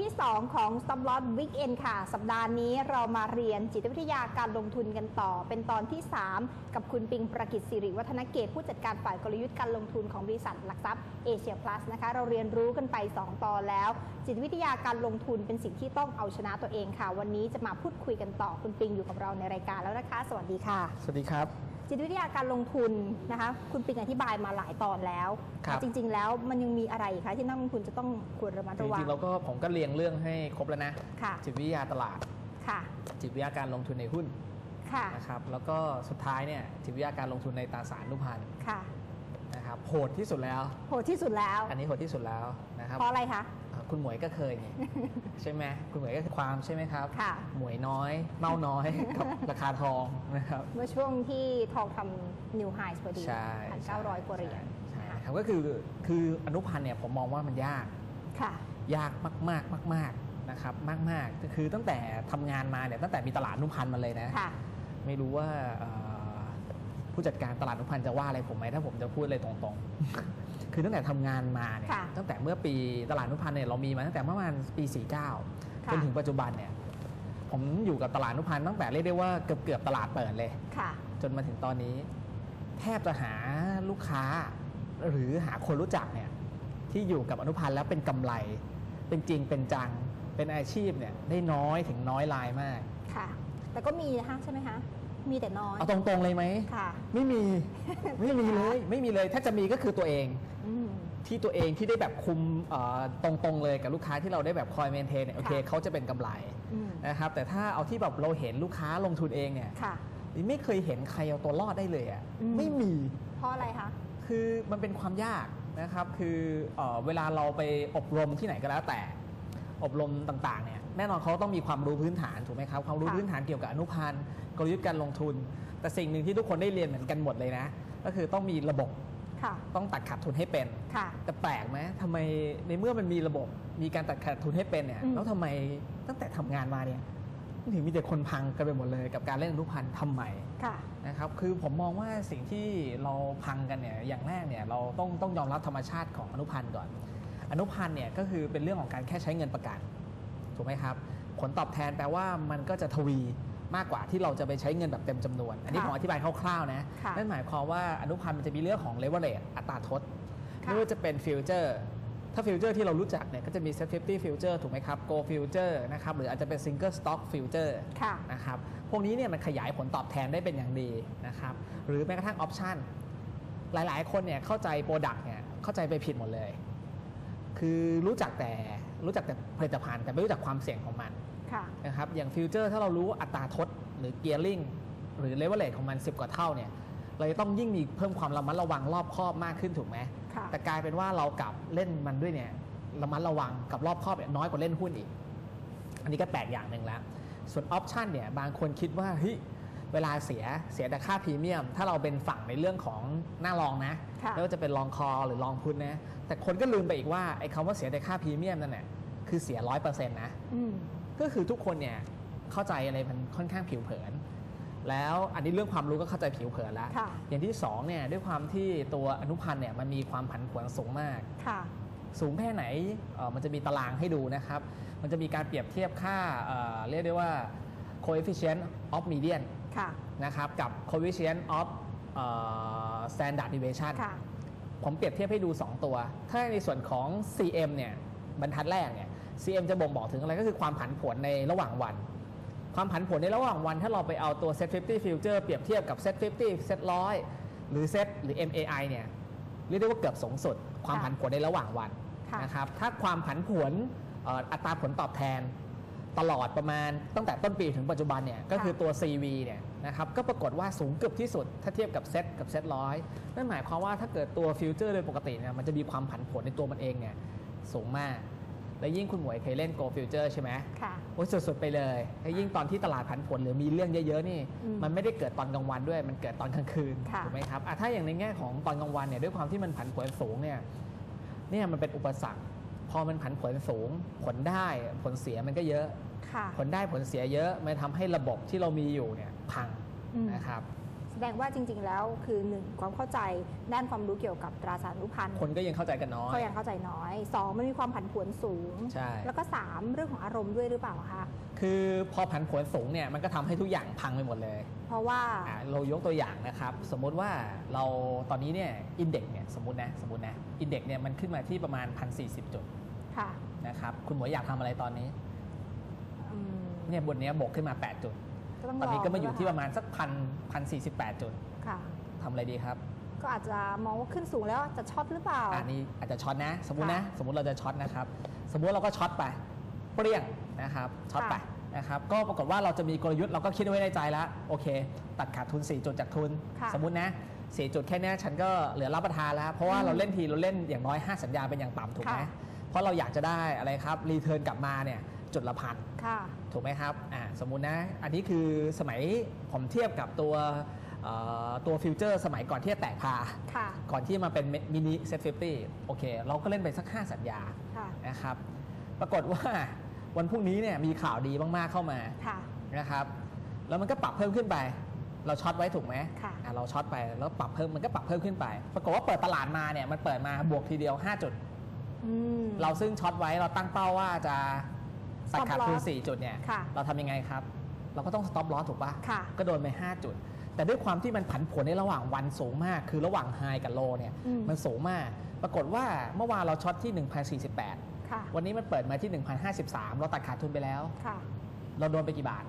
ที่ 2 ของ Stop Loss Weekend ค่ะ สัปดาห์นี้เรามาเรียนจิตวิทยาการลงทุนกันต่อ เป็นตอนที่ 3 กับคุณปิงประกิตสิริวัฒนเกตผู้จัดการฝ่ายกลยุทธ์การลงทุนของบริษัทหลักทรัพย์เอเชียพลัสนะคะ เราเรียนรู้กันไป 2 ตอนแล้ว จิตวิทยาการลงทุนเป็นสิ่งที่ต้องเอาชนะตัวเองค่ะ วันนี้จะมาพูดคุยกันต่อคุณปิงอยู่กับเราในรายการแล้วนะคะ สวัสดีค่ะ สวัสดีครับ จิตวิทยาการลงทุนนะคะคุณปิงอธิบายมาหลายตอนแล้วครับจริง ๆ แล้วมันยังมีอะไรอีกคะที่นักลงทุนจะต้องควรระมัดจระวังริงๆเราก็ผมก็เรียงเรื่องให้ครบแล้วนะ ค่ะจิตวิทยาตลาด ค่ะจิตวิทยาการลงทุนในหุ้นค่ะนะครับแล้วก็สุดท้ายเนี่ยจิตวิทยาการลงทุนในตราสารอนุพันธ์ค่ะนะครับโหดที่สุดแล้ว โหดที่สุดแล้ว อันนี้โหดที่สุดแล้วนะครับเพราะอะไรคะอ่า คุณหมวยก็เคยไงใช่ไหมคุณหมวยก็คือความใช่ไหมครับค่ะ หมวยน้อยเมาน้อยกับราคาทองนะครับ เมื่อช่วงที่ทองทำนิวไฮส์พอดีใช่พันเก้าร้อยกว่าเหรียญใช่ครับก็คือคืออนุพันธ์เนี่ยผมมองว่ามันยาก ค่ะ ยากมากๆมาก ๆนะครับ มากๆคือตั้งแต่ทำงานมาเนี่ยตั้งแต่มีตลาดอนุพันธ์มาเลยนะค่ะ ไม่รู้ว่าเอ่อผู้จัดการตลาดอนุพันธ์จะว่าอะไรผมไหมถ้าผมจะพูดเลยตรงๆ คือตั้งแต่ทำงานมาเนี่ยค่ะตั้งแต่เมื่อปีตลาดอนุพันธ์เนี่ยเรามีมาตั้งแต่ประมาณปี 49 ค่ะ จนถึงปัจจุบันเนี่ยผมอยู่กับตลาดอนุพันธ์ตั้งแต่เรียกได้ว่าเกือบเกือบๆตลาดเปิดเลย ค่ะ จนมาถึงตอนนี้ แทบจะหาลูกค้า หรือหาคนรู้จักเนี่ยที่อยู่กับอนุพันธ์แล้วเป็นกำไร เป็นจริงเป็นจังเป็นอาชีพเนี่ยได้น้อยถึงน้อยรายมาก ค่ะ แต่ก็มีนะคะใช่ไหมคะ มีแต่น้อย เอาตรงๆเลยไหมค่ะ ไม่มีไม่มีเลยไม่มีเลยถ้าจะมีก็คือตัวเองอืม ที่ตัวเองที่ได้แบบคุมเอ่อตรงๆเลยกับลูกค้าที่เราได้แบบคอยเมนเทนเนี่ยโอเคค่ะเขาจะเป็นกำไรอืม นะครับแต่ถ้าเอาที่แบบเราเห็นลูกค้าลงทุนเองเนี่ยค่ะนี่ไม่เคยเห็นใครเอาตัวรอดได้เลยอะอืม ไม่มี เพราะอะไรคะ คือมันเป็นความยากนะครับคือเออเวลาเราไปอบรมที่ไหนก็แล้วแต่ อบรมต่างๆเนี่ย แน่นอนเขาต้องมีความรู้พื้นฐานถูกไหมครับความรู้ค่ะพื้นฐานเกี่ยวกับอนุพันธ์กลยุทธ์การลงทุน แต่สิ่งหนึ่งที่ทุกคนได้เรียนเหมือนกันหมดเลยนะ ก็คือต้องมีระบบค่ะต้องตัดขาดทุนให้เป็นค่ะแต่แปลกไหมทำไมในเมื่อมันมีระบบมีการตัดขาดทุนให้เป็นเนี่ยอืมแล้วทำไมตั้งแต่ทำงานมาเนี่ยถึงมีแต่คนพังกันไปหมดเลยกับการเล่นอนุพันธ์ทำไมค่ะนะครับคือผมมองว่าสิ่งที่เราพังกันเนี่ยอย่างแรกเนี่ยเราต้องต้องยอมรับธรรมชาติของอนุพันธ์ก่อน อนุพันธ์เนี่ยก็คือเป็นเรื่องของการแค่ใช้เงินประกัน ถูกไหมครับ ผลตอบแทนแปลว่ามันก็จะทวีมากกว่าที่เราจะไปใช้เงินแบบเต็มจำนวน อันนี้ค่ะผมอธิบายคร่าวๆนะค่ะนั่นหมายความว่าอนุพันธ์มันจะมีเรื่องของเลเวลเลตอัตราทดค่ะไม่ว่าจะเป็นฟิวเจอร์ถ้าฟิวเจอร์ที่เรารู้จักเนี่ยก็จะมี set 50 future ถูกไหมครับ go future นะครับหรืออาจจะเป็น single stock future ค่ะนะครับพวกนี้เนี่ยมันขยายผลตอบแทนได้เป็นอย่างดีนะครับหรือแม้กระทั่งออปชันหลายๆ คนเนี่ยเข้าใจโปรดักต์เนี่ยเข้าใจไปผิดหมดเลย คือรู้จักแต่ รู้จักแต่ผลิตภัณฑ์แต่ไม่รู้จักความเสี่ยงของมันค่ะนะครับอย่างฟิวเจอร์ถ้าเรารู้อัตราทดหรือเกียร์ลิงหรือเลเวลเลทของมัน 10 กว่าเท่าเนี่ยเราจะต้องยิ่งมีเพิ่มความระมัดระวังรอบคอบมากขึ้นถูกไหมค่ะแต่กลายเป็นว่าเรากลับเล่นมันด้วยเนี่ยระมัดระวังกับรอบคอบเนี่ยน้อยกว่าเล่นหุ้นอีก อันนี้ก็แปลกอย่างหนึ่งแล้ว ส่วนออปชันเนี่ยบางคนคิดว่าเฮ้ย เวลาเสียเสียแต่ค่าพรีเมียม ถ้าเราเป็นฝั่งในเรื่องของหน้ารองนะค่ะไม่ว่าจะเป็นลองคอหรือลองพุทนะแต่คนก็ลืมไปอีกว่าไอ้คำว่าเสียแต่ค่าพรีเมียมนั่นแหละคือเสียร้อยเปอร์เซ็นต์นะอืมก็คือทุกคนเนี่ยเข้าใจอะไรมันค่อนข้างผิวเผิน แล้วอันนี้เรื่องความรู้ก็เข้าใจผิวเผินแล้วค่ะอย่างที่สองเนี่ยด้วยความที่ตัวอนุพันธ์เนี่ยมันมีความผันผวนสูงมากค่ะสูงแค่ไหนเอ่อมันจะมีตารางให้ดูนะครับ มันจะมีการเปรียบเทียบค่าเอ่อเรียกได้ว่า coefficient of median ค่ะ นะครับกับ coefficient of เอ่อ standard deviation ค่ะผมเปรียบเทียบให้ดู 2 ตัว ถ้าในส่วนของ CM เนี่ยบรรทัดแรกเนี่ย CM จะบ่งบอกถึงอะไรก็คือความผันผวนในระหว่างวัน ความผันผวนในระหว่างวัน ถ้าเราไปเอาตัว Set 50 Future เปรียบเทียบกับ Set 50 Set 100 หรือ Set หรือ MAI เนี่ยเรียกได้ว่าเกือบสูงสุด ความค่ะผันผวนในระหว่างวันค่ะนะครับถ้าความผันผวนเอ่ออัตราผลตอบแทน ตลอดประมาณตั้งแต่ต้นปีถึงปัจจุบันเนี่ยก็คือตัว CV เนี่ยนะครับก็ปรากฏว่าสูงเกือบที่สุด ถ้าเทียบกับเซตกับเซตร้อยนั่นหมายความว่าถ้าเกิดตัวฟิวเจอร์โดยปกติเนี่ยมันจะมีความผันผวนในตัวมันเองเนี่ยสูงมาก และยิ่งคุณหมวยเคยเล่น Go Future ใช่ไหมค่ะโอ้ยสุดๆไปเลยและยิ่งตอนที่ตลาดผันผวนหรือมีเรื่องเยอะๆนี่อืมมันไม่ได้เกิดตอนกลางวันด้วยมันเกิดตอนกลางคืนค่ะถูกไหมครับอะถ้าอย่างในแง่ของตอนกลางวันเนี่ยด้วยความที่มันผันผวนสูงเนี่ยเนี่ยมันเป็นอุปสรรคพ อมันผันผวนสูง ผลได้ผลเสียมันก็เยอะค่ะผลได้ผลเสียเยอะมันทำให้ระบบที่เรามีอยู่เนี่ยพังอืมนะครับแสดงว่าจริง ๆ แล้วคือหนึ่งความเข้าใจด้านความรู้เกี่ยวกับตราสารรุพันธ์คนก็ยังเข้าใจกันน้อยก็ยังเข้าใจน้อยสองมันมีความผันผวนสูงใช่แล้วก็สามเรื่องของอารมณ์ด้วยหรือเปล่าคะคือพอผันผวนสูงเนี่ยมันก็ทำให้ทุกอย่างพังไปหมดเลย เพราะว่าอะเรายกตัวอย่างนะครับ สมมุติว่าเราตอนนี้เนี่ยอินเด็กเนี่ยสมมตินะสมมตินะอินเด็กเนี่ยมันขึ้นมาที่ประมาณ1,040จุด ค่ะนะครับคุณหมวยอยากทำอะไรตอนนี้อืม เนี่ยบนเนี้ยบวกขึ้นมา 8 จุด ก็ต้องตอนนี้ก็มาอยู่ที่ลปงระมาณสักพันพันสี่สิบแปดจุดค่ะ ทำอะไรดีครับก็อาจจะมองว่าขึ้นสูงแล้วจะช็อตหรือเปล่า อันนี้อาจจะช็อตนะ สมมุตินะค่ะสมมุติเราจะช็อตนะครับ สมมุติเราก็ช็อตไป เปรี้ยงนะครับช็อตไปค่ะนะครับก็ปรากฏว่าเราจะมีกลยุทธ์เราก็คิดไว้ในใจแล้วโอเค ตัดขาดทุน 4 จุดจากทุน ค่ะ สมมุตินะ4จุดแค่เนี้ยฉันก็เหลือรับประทานแล้ว เพราะว่าอืมเราเล่นทีเราเล่นอย่างน้อย 5 สัญญาเป็นอย่างต่ำถูกไหม ค่ะ เพราะเราอยากจะได้อะไรครับรีเทิร์นกลับมาเนี่ยจุดละพันค่ะถูกไหมครับอ่าสมมุตินะ อันนี้คือสมัยผมเทียบกับตัวเอ่อตัวฟิวเจอร์สมัยก่อนที่จะแตกพาค่ะก่อนที่มาเป็นมินิเซ็ตฟิโอเค เราก็เล่นไปสัก 5 สัญญาค่ะนะครับ ปรากฏว่าวันพรุ่งนี้เนี่ยมีข่าวดีมาก ๆ เข้ามาค่ะนะครับ แล้วมันก็ปรับเพิ่มขึ้นไป เราช็อตไว้ถูกไหมค่ะอะเราช็อตไปแล้วปรับเพิ่มมันก็ปรับเพิ่มขึ้นไป ปรากฏว่าเปิดตลาดมาเนี่ยมันเปิดมาบวกทีเดียว 5 จุดอืม เราซึ่งช็อตไว้เราตั้งเป้าว่าจะตัด Stop ขาดทุน loss 4จุดเนี่ยค่ะเราทำยังไงครับ เราก็ต้อง stop loss ถูกปะค่ะก็โดนไป 5 จุด แต่ด้วยความที่มันผันผวนในระหว่างวันสูงมาก คือระหว่างไฮกับโลเนี่ยอืมมันสูงมาก ปรากฏว่าเมื่อวานเราช็อตที่ 1,048ค่ะวันนี้มันเปิดมาที่ 1,053 เราตัดขาดทุนไปแล้วค่ะเราโดนไปกี่บาท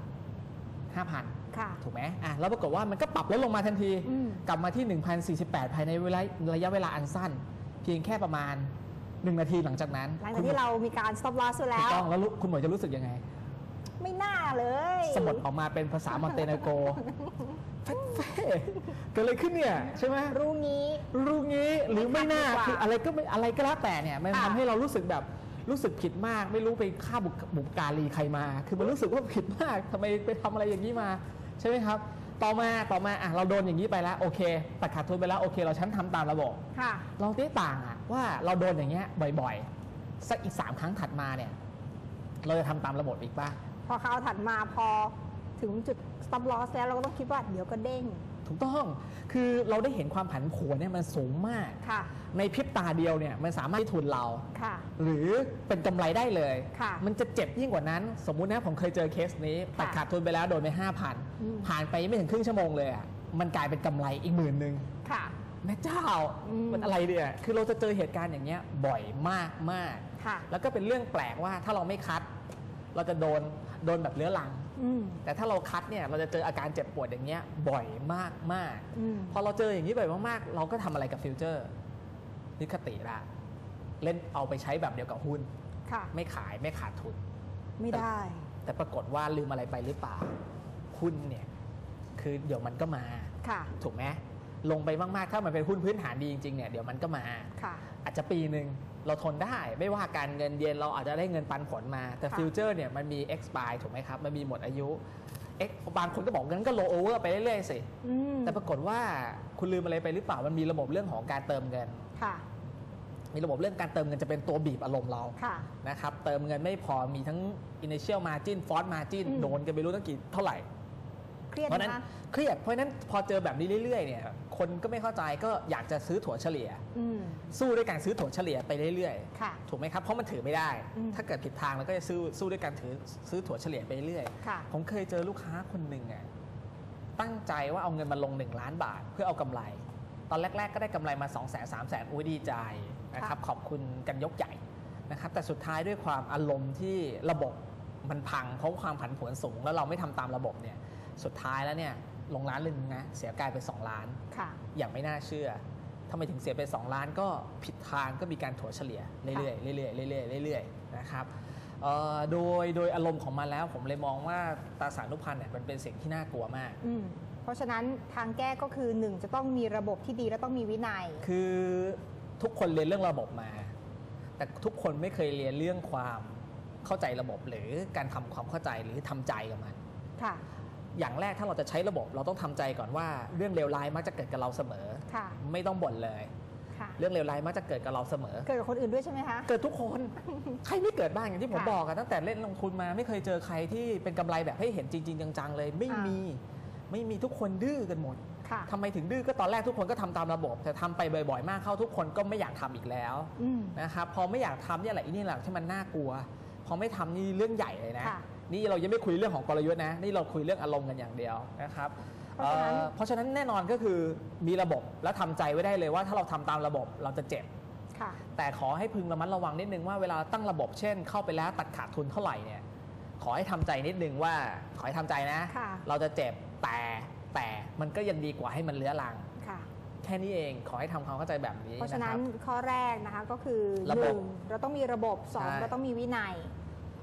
5,000ค่ะถูกไหมอะแล้วปรากฏว่ามันก็ปรับลดลงมาทันทีอืมกลับมาที่ 1,048 ภายในเวลาระยะเวลาอันสั้น เพียงแค่ประมาณ 1นาทีหลังจากนั้นหลังคุจากณที่เรามีการ stop loss ไปถูแล้กวต้องแล้วรู้คุณหมอจะรู้สึกยังไง ไม่น่าเลย สมดออกมาเป็นภาษามอนเตเนโกรเฟ่เฟ่เกิดอะไรขึ้นเนี่ยใช่ไหมรู้งี้รู้งี้หรือไม่น่าไม่ทันดีกว่าคืออะไรก็ไม่อะไรก็แล้วแต่เนี่ยมันค่ะทำให้เรารู้สึกแบบรู้สึกผิดมาก ไม่รู้ไปฆ่าบุกบุกการีใครมา คือมันรู้สึกว่าผิดมากทำไมไปทำอะไรอย่างนี้มา ใช่ไหมครับ ต่อมาต่อมาอะเราโดนอย่างนี้ไปแล้วโอเคตัดขาดทุนไปแล้วโอเค เราชั้นทำตามระบบค่ะเราได้ต่างอะว่าเราโดนอย่างเงี้ยบ่อยๆ สักอีก 3 ครั้งถัดมาเนี่ย เราจะทำตามระบบอีกป่ะ พอคราวถัดมาพอถึงจุด stop loss แล้วเราก็ต้องคิดว่าเดี๋ยวก็เด้ง ถูกต้องคือเราได้เห็นความผันผวนเนี่ยมันสูงมาก ค่ะ ในพริบตาเดียวเนี่ยมันสามารถที่ทุนเรา ค่ะ หรือเป็นกำไรได้เลย ค่ะ มันจะเจ็บยิ่งกว่านั้น สมมุตินะผมเคยเจอเคสนี้ตัดขาดทุนไปแล้วโดนไปอืม 5,000 ผ่านไปไม่ถึงครึ่งชั่วโมงเลยอะมันกลายเป็นกำไรอีกหมื่นหนึ่งค่ะ แม่เจ้าอืม มันอะไรเนี่ยคือเราจะเจอเหตุการณ์อย่างเงี้ยบ่อยมากมากค่ะ แล้วก็เป็นเรื่องแปลกว่าถ้าเราไม่คัด เราจะโดนโดนแบบเลื้อรังอืม แต่ถ้าเราคัดเนี่ยเราจะเจออาการเจ็บปวดอย่างเงี้ยบ่อยมากมากอืมพอเราเจออย่างนี้บ่อยมากๆ เราก็ทำอะไรกับฟิวเจอร์นิคติละเล่นเอาไปใช้แบบเดียวกับหุ้นค่ะไม่ขายไม่ขาดทุน ไม่ได้ แต่ปรากฏว่าลืมอะไรไปหรือเปล่าหุ้นเนี่ยคือเดี๋ยวมันก็มาค่ะ ถูกไหมลงไปมากๆ ถ้ามันเป็นหุ้นพื้นฐานดีจริงๆเนี่ยเดี๋ยวมันก็มาค่ะอาจจะปีหนึ่ง เราทนได้ไม่ว่าการเงินเย็นเราอาจจะได้เงินปันผลมา แต่ค่ะฟิวเจอร์เนี่ยมันมี expire ถูกไหมครับ มันมีหมดอายุ X บางคนก็บอกงั้นก็ roll over ไปเรื่อยๆสิอืมแต่ปรากฏว่าคุณลืมอะไรไปหรือเปล่ามันมีระบบเรื่องของการเติมเงินค่ะมีระบบเรื่องการเติมเงินจะเป็นตัวบีบอารมณ์เราค่ะนะครับเติมเงินไม่พอมีทั้ง initial margin force margin อืมโดนกันไปรู้ตั้งกี่เท่าไหร่ เครียดเพราะฉะนั้นนะเครียดเพราะฉะนั้นพอเจอแบบนี้เรื่อยๆเนี่ย คนก็ไม่เข้าใจก็อยากจะซื้อถั่วเฉลี่ยอืมสู้ด้วยการซื้อถั่วเฉลี่ยไปเรื่อยค่ะๆถูกไหมครับ เพราะมันถือไม่ได้อืมถ้าเกิดผิดทางเราก็จะซื้อสู้ด้วยการถือซื้อถั่วเฉลี่ยไปเรื่อยค่ะผมเคยเจอลูกค้าคนหนึ่งอะตั้งใจว่าเอาเงินมาลง 1 ล้านบาทเพื่อเอากำไร ตอนแรก ๆ ก็ได้กำไรมา 2 0 0 0 0 0 3 0 0 0 0อุ้ยดีใจนะครับขอบคุณกันยกใหญ่นะครับแต่สุดท้ายด้วยความอารมณ์ที่ระบบมันพังเพราะความผันผวนสูง แล้วเราไม่ทำตามระบบเนี่ยสุดท้ายแล้วเนี่ย ลงล้านหนึ่งนะเสียกลายเป็น2ล้านค่ะอย่างไม่น่าเชื่อทำไมถึงเสียไป 2 ล้านก็ผิดทางก็มีการถัวเฉลี่ยเรื่อยๆเรื่อยๆเรื่อยๆเรื่อยๆนะครับเอ่อโดยโดยอารมณ์ของมันแล้วผมเลยมองว่าตราสารนุพันธ์เนี่ยมันเป็นสิ่งที่น่ากลัวมากอืมเพราะฉะนั้นทางแก้ก็คือหนึ่งจะต้องมีระบบที่ดีและต้องมีวินัย คือทุกคนเรียนเรื่องระบบมา แต่ทุกคนไม่เคยเรียนเรื่องความเข้าใจระบบหรือการทำความเข้าใจหรือทำใจกับมันค่ะ อย่างแรกถ้าเราจะใช้ระบบเราต้องทำใจก่อนว่าเรื่องเลวร้ายมักจะเกิดกับเราเสมอค่ะไม่ต้องบ่นเลยค่ะเรื่องเลวร้ายมักจะเกิดกับเราเสมอ เกิดกับคนอื่นด้วยใช่ไหมคะ เกิดทุกคน ใครไม่เกิดบ้างอย่างที่ผมค่ะบอกอะตั้งแต่เล่นลงทุนมาไม่เคยเจอใครที่เป็นกำไรแบบให้เห็นจริง ๆ จังๆเลย ไม่ค่ะมีไม่มีทุกคนดื้อกันหมดค่ะทำไมถึงดื้อก็ตอนแรกทุกคนก็ทำตามระบบ แต่ทำไปบ่อยๆ มากเข้าทุกคนก็ไม่อยากทำอีกแล้วอืมนะครับพอไม่อยากทำเนี่ยแหละอีนี่แหละที่มันน่ากลัว พอไม่ทำนี่เรื่องใหญ่เลยนะค่ะ นี่เรายังไม่คุยเรื่องของกลยุทธ์นะ นี่เราคุยเรื่องอารมณ์กันอย่างเดียวนะครับเพราะฉะนั้นเอ่อเพราะฉะนั้นแน่นอนก็คือมีระบบและทำใจไว้ได้เลยว่าถ้าเราทำตามระบบเราจะเจ็บค่ะแต่ขอให้พึงระมัดระวังนิดนึงว่าเวลาตั้งระบบเช่น เข้าไปแล้วตัดขาดทุนเท่าไหร่เนี่ยขอให้ทำใจนิดนึงว่าขอให้ทำใจนะค่ะเราจะเจ็บแต่แต่มันก็ยังดีกว่าให้มันเลื้อรังค่ะแค่นี้เองขอให้ทำความเข้าใจแบบนี้ เพราะฉะนั้นคบข้อแรกนะคะก็คือระหบบนึ่งเราต้องมีระบบสองใช่เราต้องมีวินัย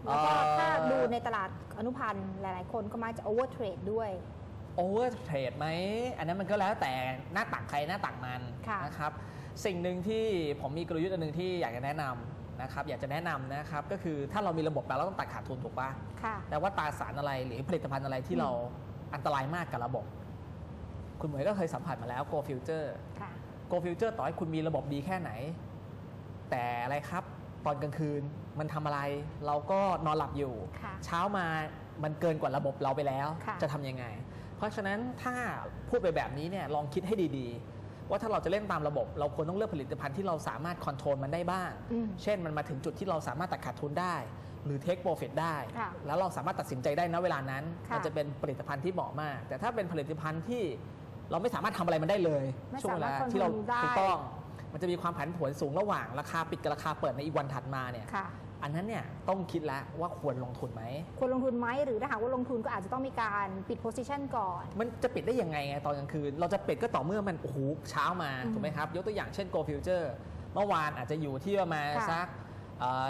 แล้วก็เอ่อถ้าดูในตลาดอนุพันธ์หลายๆ คนก็มักจะโอเวอร์เทรดด้วย โอเวอร์เทรดไหม อันนั้นมันก็แล้วแต่หน้าตักใครหน้าตักมันค่ะนะครับ สิ่งหนึ่งที่ผมมีกลยุทธ์อันหนึ่งที่อยากจะแนะนำนะครับ อยากจะแนะนำนะครับก็คือถ้าเรามีระบบแล้วเราต้องตัดขาดทุนถูกปะค่ะแต่ว่าตราสารอะไรหรือผลิตภัณฑ์อะไรที่อืมเราอันตรายมากกับระบบ คุณหมวยก็เคยสัมผัสมาแล้ว Go Future ค่ะ Go Future ต่อให้คุณมีระบบดีแค่ไหน แต่อะไรครับ ตอนกลางคืนมันทำอะไร เราก็นอนหลับอยู่ค่ะเช้ามามันเกินกว่าระบบเราไปแล้วค่ะจะทำยังไง เพราะฉะนั้นถ้าพูดไปแบบนี้เนี่ยลองคิดให้ดีๆ ว่าถ้าเราจะเล่นตามระบบ เราควรต้องเลือกผลิตภัณฑ์ที่เราสามารถคอนโทรลมันได้บ้างอืมเช่นมันมาถึงจุดที่เราสามารถตัดขาดทุนได้ หรือเทคโปรฟิตได้ค่ะแล้วเราสามารถตัดสินใจได้นะเวลานั้นค่ะมันจะเป็นผลิตภัณฑ์ที่เหมาะมาก แต่ถ้าเป็นผลิตภัณฑ์ที่เราไม่สามารถทำอะไรมันได้เลยไม่ช่วงเวลาสามารถที่เราควบคุมได้ถูกต้อง มันจะมีความผันผวนสูงระหว่างราคาปิดกับราคาเปิดในอีกวันถัดมาเนี่ยค่ะ อันนั้นเนี่ยต้องคิดแล้วว่าควรลงทุนไหม ควรลงทุนไหมหรือถ้าหากว่าลงทุนก็อาจจะต้องมีการปิดโพซิชันก่อน มันจะปิดได้ยังไงไงตอนกลางคืน เราจะปิดก็ต่อเมื่อมันโอ้โหเช้ามาอืมถูกไหมครับ ยกตัวอย่างเช่น Go Future เมื่อวานอาจจะอยู่ที่ประมาณค่ะสัก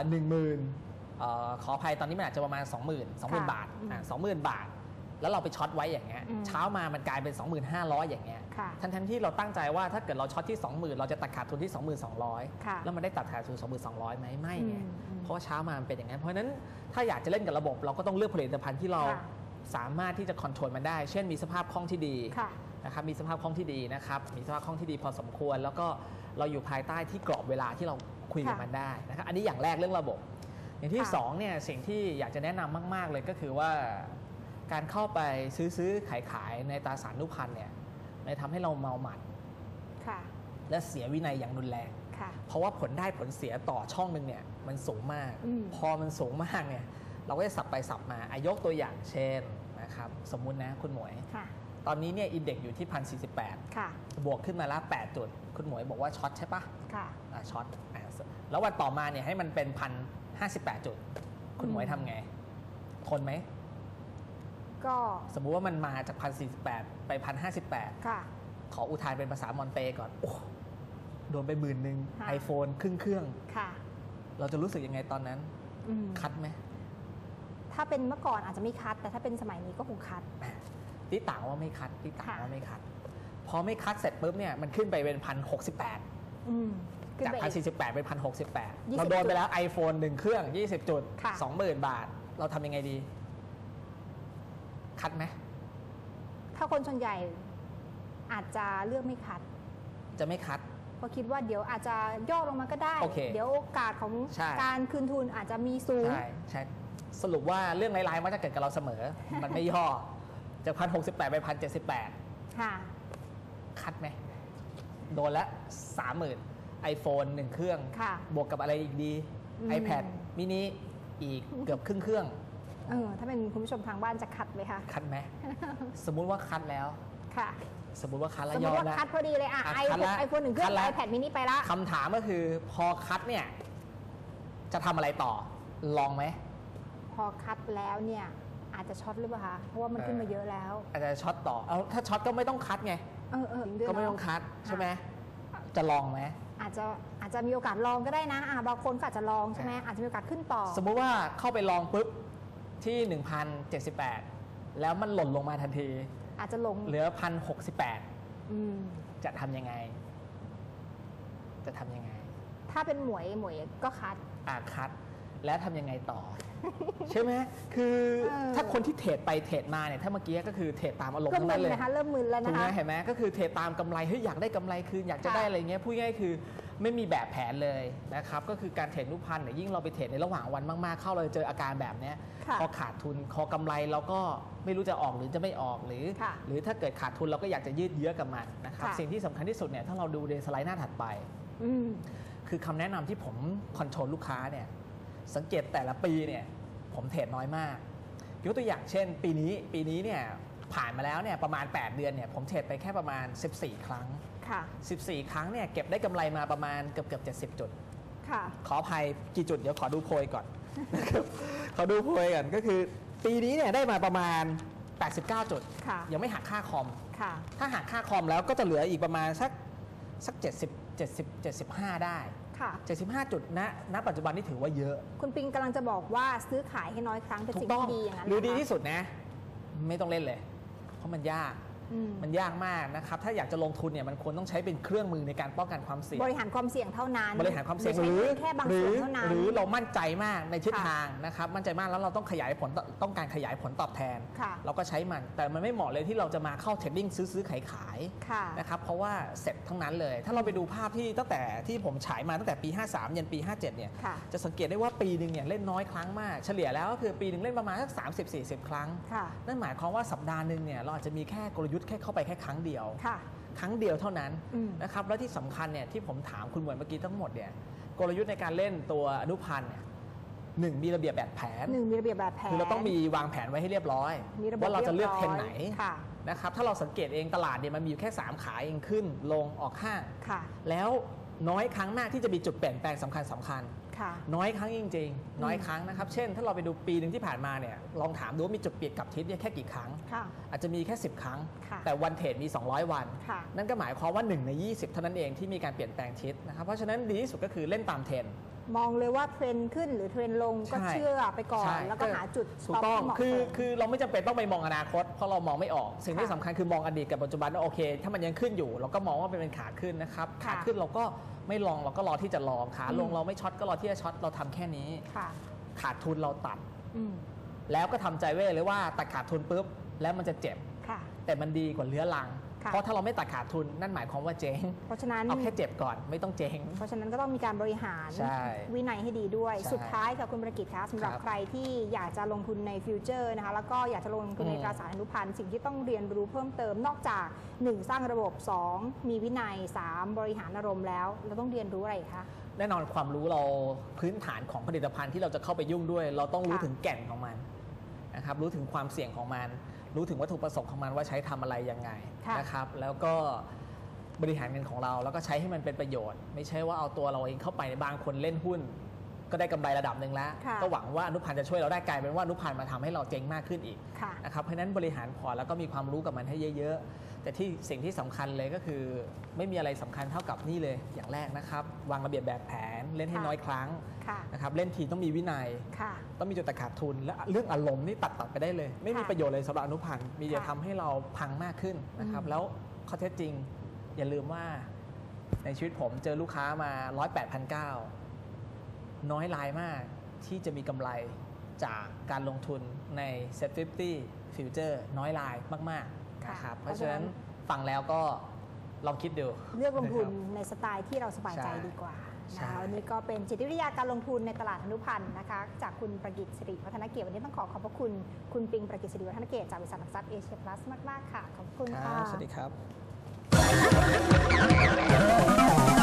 หนึ่งหมื่นขออภัยตอนนี้มันอาจจะประมาณ 20,000 20,000ค่ะบาทอืมอะ20,000บาท แล้วเราไปช็อตไว้อย่างเงี้ยอืมเช้ามามันกลายเป็น 25,000อย่างเงี้ยค่ะทั้งทั้งๆที่เราตั้งใจว่าถ้าเกิดเราช็อตที่ 20,000 เราจะตัดขาดทุนที่ 22,000ค่ะแล้วมันได้ตัดขาดทุน22,000ไหมไม่ไงอืมอืมเพราะว่าเช้ามามันเป็นอย่างนั้นเพราะฉะนั้นถ้าอยากจะเล่นกับระบบ เราก็ต้องเลือกผลิตภัณฑ์ที่เราค่ะสามารถที่จะคอนโทรลมันได้ เช่นมีสภาพคล่องที่ดีค่ะนะครับมีสภาพคล่องที่ดีนะครับมีสภาพคล่องที่ดีพอสมควร แล้วก็เราอยู่ภายใต้ที่กรอบเวลาที่เราคุยกับค่ะมันได้นะครับอันนี้อย่างแรกเรื่องระบบ อย่างที่ค่ะสองเนี่ยสิ่งที่อยากจะแนะนำมาก ๆ เลยก็คือว่า การเข้าไปซื้อซื้อขายขายในตราสารนุพันธ์เนี่ยมันทำให้เราเมาหมัดค่ะและเสียวินัยอย่างรุนแรงค่ะเพราะว่าผลได้ผลเสียต่อช่องหนึ่งเนี่ยมันสูงมากอืมพอมันสูงมากเนี่ยเราก็จะสับไปสับมาอายกตัวอย่างเช่นนะครับสมมุตินะคุณหมวยค่ะตอนนี้เนี่ยอินเด็กอยู่ที่พันสี่สิบแปดค่ะบวกขึ้นมาแล้วแปดจุด คุณหมวยบอกว่าช็อตใช่ปะค่ะอะช็อตอะแล้ววันต่อมาเนี่ยให้มันเป็นพันห้าสิบแปดจุด คุณหมวยอืมทำไง ทนไหม ก็สมมุติว่ามันมาจากพันสี่สิบแปดไปพันห้าสิบแปดค่ะ ขออุทานเป็นภาษามอนเตก่อนโอ้โดนไปหมื่นหนึ่งค่ะไอโฟนครึ่งเครื่องค่ะ เราจะรู้สึกยังไงตอนนั้นอืมคัดไหมถ้าเป็นเมื่อก่อนอาจจะไม่คัด แต่ถ้าเป็นสมัยนี้ก็คงคัดติต่างว่าไม่คัดติต่างค่ะว่าไม่คัด พอไม่คัดเสร็จปุ๊บเนี่ยมันขึ้นไปเป็นพันหกสิบแปดอืมขึ้นจากไปพันอีกสี่สิบแปดเป็นพันหกสิบแปด20เราโดนไปแล้ว iPhone หนึ่งเครื่อง20จุดค่ะ20,000บาท เราทำยังไงดี คัดไหมถ้าคนส่วนใหญ่อาจจะเลือกไม่คัด จะไม่คัด เพราะคิดว่าเดี๋ยวอาจจะย่อลงมาก็ได้ โอเคเดี๋ยวโอกาสของใช่ การคืนทุนอาจจะมีสูง ใช่ใช่สรุปว่าเรื่องร้ายๆมักจะเกิดกับเราเสมอ มันไม่ย่อจากพันหกสิบแปดไปพันเจ็ดสิบแปดค่ะ คัดไหมโดนละสามหมื่นไอโฟนหนึ่งเครื่อง ค่ะบวกกับอะไรอีกดี อืม iPad มินิอีกเกือบครึ่งเครื่อง เออถ้าเป็นคุณผู้ชมทางบ้านจะคัดไหมคะ คัดไหม สมมุติว่าคัดแล้ว ค่ะ สมมุติว่าคัดแล้วสมมยอติมว่าแล้วคัดพอดีเลยอะอะไอคัดโฟนละไอโฟนหนึ่งเครื่องคัดละไอแพดมินิไปละ คำถามก็คือพอคัดเนี่ย จะทำอะไรต่อ ลองไหม พอคัดแล้วเนี่ยอาจจะช็อตหรือเปล่าคะเพราะว่ามันเออขึ้นมาเยอะแล้ว อาจจะช็อตต่อ เอาถ้าช็อตก็ไม่ต้องคัดไง เออเออด้วยก็ไม่เนะต้องคัดใช่ไหม จะลองไหม อาจจะอาจจะมีโอกาสลองก็ได้นะอะบางคนก็อาจจะลองใช่ไหมอะอาจจะมีโอกาสขึ้นต่อ สมมุติว่าเข้าไปลองปุ๊บ ที่ 1,078 แล้วมันหล่นลงมาทันที อาจจะลงเหลือ 1,068 อืม จะทำยังไง จะทำยังไง ถ้าเป็นหมวยหมวยก็คัดอ่าคัด แล้วทำยังไงต่อ ใช่ไหมคือเออถ้าคนที่เทรดไปเทรดมาเนี่ยถ้าเมื่อกี้ก็คือเทรดตามอารมณ์ก็ทั้งมึนั้นนเลยนะคะเริ่มมึนแล้วถูนะกไหมคะ เห็นไหมก็คือเทรดตามกำไรเฮ้ยอยากได้กำไรคืนอยากจะค่ะ ได้อะไรเงี้ยพูดง่ายๆคือ ไม่มีแบบแผนเลยนะครับ ก็คือการเทรดนุพันธ์เนี่ยยิ่งเราไปเทรดในระหว่างวันมากๆ เข้าเราจะเจออาการแบบเนี้ยค่ะพอขาดทุนคอกำไรเราก็ไม่รู้จะออกหรือจะไม่ออกหรือค่ะหรือถ้าเกิดขาดทุนเราก็อยากจะยืดเยื้อกับมันนะครับค่ะสิ่งที่สำคัญที่สุดเนี่ยถ้าเราดูในสไลด์หน้าถัดไปอืมคือคำแนะนำที่ผมคอนโทรลลูกค้าเนี่ยสังเกตแต่ละปีเนี่ยผมเทรดน้อยมากยกตัวอย่างเช่น ปีนี้ปีนี้เนี่ยผ่านมาแล้วเนี่ยประมาณ 8 เดือนเนี่ยผมเทรดไปแค่ประมาณ 14 ครั้ง ค่ะ 14 ครั้งเนี่ยเก็บได้กำไรมาประมาณเกือบเกือบ70 จุด ค่ะ ขออภัยกี่จุดเดี๋ยวขอดูโพยก่อนนะครับขอดูโพยก่อนก็คือ ปีนี้เนี่ยได้มาประมาณ 89 จุด ค่ะ ยังไม่หักค่าคอม ค่ะ ถ้าหักค่าคอมแล้วก็จะเหลืออีกประมาณสักสัก 70 70 75 ได้ค่ะ75 จุดณณปัจจุบันนี่ถือว่าเยอะ คุณปิงกำลังจะบอกว่าซื้อขายให้น้อยครั้งเป็นถูสิ่กงต้องที่ดีอย่างนั้นหรือเหดีคะที่สุดนะ ไม่ต้องเล่นเลย เพราะมันยากอื มมันยากมากนะครับ ถ้าอยากจะลงทุนเนี่ยมันควรต้องใช้เป็นเครื่องมือในการป้องกันความเสี่ยง บริหารความเสี่ยงเท่านั้น บริหารความเสี่ยงไใช่หรือแค่บางหรืส่อวนเท่านั้นหรือเรามั่นใจมากในทิศค่ะทางนะครับ มั่นใจมากแล้วเราต้องขยายผลต้องการขยายผลตอบแทนค่ะเราก็ใช้มัน แต่มันไม่เหมาะเลยที่เราจะมาเข้าเทรดดิ้งซื้อซื้อขายขายค่ะนะครับ เพราะว่าเสร็จทั้งนั้นเลย ถ้าเราไปดูภาพที่ตั้งแต่ที่ผมฉายมาตั้งแต่ปี 53ยันปี 57เนี่ยค่ะจะสังเกตได้ว่าปีหนึ่งเนี่ยเล่นน้อยครั้งมาก เฉลี่ยแล้วก็คือปีหนึ่งเล่นประมาณสัก30-40 ครั้งค่ะนั่นหมายความว่าสัปดาห์หนึ่งเนี่ยเราอาจจะมีแค่กลยุทธ์แค่เข้าไปแค่ครั้งเดียว ค่ะ ครั้งเดียวเท่านั้นอืม นะครับแล้วที่สำคัญเนี่ยที่ผมถามคุณเหมือนเมื่อกี้ทั้งหมดเนี่ยกลยุทธ์ในการเล่นตัวอนุพันธ์เนี่ยหนึ่งมีระเบียบแบบแผน หนึ่งมีระเบียบแบบแผน คือเราต้องมีวางแผนไว้ให้เรียบร้อยมีระบบว่าเราจะเลือกเทรนไหนรียบร้อยค่ะ นะครับถ้าเราสังเกตเองตลาดเนี่ยมันมีอยู่แค่ 3 ขาเองขึ้นลงออกข้าง ค่ะ แล้วน้อยครั้งมากที่จะมีจุดเปลี่ยนแปลงสำคัญสำคัญค่ะ น้อยครั้งจริง ๆ น้อยครั้งนะครับ เช่น ถ้าเราไปดูปีหนึ่งที่ผ่านมาเนี่ยลองถามดูว่ามีจุดเปลี่ยนกลับทิศเนี่ยแค่กี่ครั้งค่ะอาจจะมีแค่ 10 ครั้งค่ะแต่วันเทรดมี 200 วันค่ะนั่นก็หมายความว่า 1 ใน 20 เท่านั้นเองที่มีการเปลี่ยนแปลงทิศนะครับเพราะฉะนั้นดีที่สุดก็คือเล่นตามเทรนด์มองเลยว่าเทรนด์ขึ้นหรือเทรนด์ลงก็ใช่เชื่อไปก่อนใช่แล้วก็หาจุดถูก stop ต้องที่เหมาะคือสมคือเราไม่จำเป็นต้องไปมองอนาคต เพราะเรามองไม่ออก สิ่งที่ค่ะสำคัญคือมองอดีตกับปัจจุบันว่าโอเค ถ้ามันยังขึ้นอยู่ เราก็มองว่ามันเป็นขาขึ้นนะครับค่ะขาขึ้นเราก็ ไม่ลองเราก็รอที่จะลองขาลงอืมเราไม่ช็อตก็รอที่จะช็อตเราทำแค่นี้ค่ะขาดทุนเราตัดอืมแล้วก็ทำใจไว้เลยว่าตัดขาดทุนปุ๊บแล้วมันจะเจ็บค่ะแต่มันดีกว่าเลื้อรังค่ะ เพราะถ้าเราไม่ตัดขาดทุนนั่นหมายความว่าเจ๊งเพราะฉะนั้นเอาแค่เจ็บก่อนไม่ต้องเจ๊งเพราะฉะนั้นก็ต้องมีการบริหารใช่วินัยให้ดีด้วยใช่สุดท้ายค่ะคุณประกิตคะสำหรับครับใครที่อยากจะลงทุนในฟิวเจอร์นะคะแล้วก็อยากจะลงทุนในอืมตราสารอนุพันธ์สิ่งที่ต้องเรียนรู้เพิ่มเติมนอกจาก 1 สร้างระบบ 2 มีวินัย 3 บริหารอารมณ์แล้ว เราต้องเรียนรู้อะไรอีกคะแน่นอนความรู้เราพื้นฐานของผลิตภัณฑ์ที่เราจะเข้าไปยุ่งด้วย เราต้องรู้ค่ะถึงแก่นของมันนะครับรู้ถึงความเสี่ยงของมัน รู้ถึงวัตถุประสงค์ของมันว่าใช้ทำอะไรยังไงค่ะนะครับ แล้วก็บริหารเงินของเราแล้วก็ใช้ให้มันเป็นประโยชน์ ไม่ใช่ว่าเอาตัวเราเองเข้าไปในบางคนเล่นหุ้น ก็ได้กำไรระดับหนึ่งแล้วค่ะก็หวังว่าอนุพันธ์จะช่วยเราได้กลายเป็นว่าอนุพันธ์มาทำให้เราเจ๊งมากขึ้นอีกค่ะนะครับเพราะฉะนั้นบริหารพอร์ตแล้วก็มีความรู้กับมันให้เยอะๆ แต่ที่สิ่งที่สำคัญเลยก็คือ ไม่มีอะไรสำคัญเท่ากับนี่เลยอย่างแรกนะครับ วางระเบียบแบบแผนเล่นให้ค่ะน้อยครั้งค่ะนะครับเล่นทีต้องมีวินัยค่ะต้องมีจุดตัดขาดทุน และเรื่องอารมณ์นี่ตัดตัดไปได้เลย ไม่มีค่ะประโยชน์เลยสำหรับอนุพันธ์มีแต่ค่ะทำให้เราพังมากขึ้นนะครับอืมแล้วข้อเท็จจริง อย่าลืมว่าในชีวิตผมเจอลูกค้ามา1 8 9 0 0น้อยรายมากที่จะมีกำไรจากการลงทุนใน Set 50 Future น้อยรายมากๆค่ะ นะครับเพเพราะราะฉะฉะนั้นั้นนฟังแล้วก็ลองคิดดู เลือกลงทุนนะครับในสไตล์ที่เราสบายใจใช่ดีกว่าใช่นะคะวันนี้ก็เป็นจิตวิทยาการลงทุนในตลาดอนุพันธ์นะคะ จากคุณประกิตสิริวัฒนเกียรติวันนี้ต้องขอขอบพระคุณ คุณปิงประกิตสิริวัฒนเกียรติจากบริษัทหลักทรัพย์เอเชียพลัสมากๆค่ะ ขอบคุณคค่ะรับสวัสดีครับ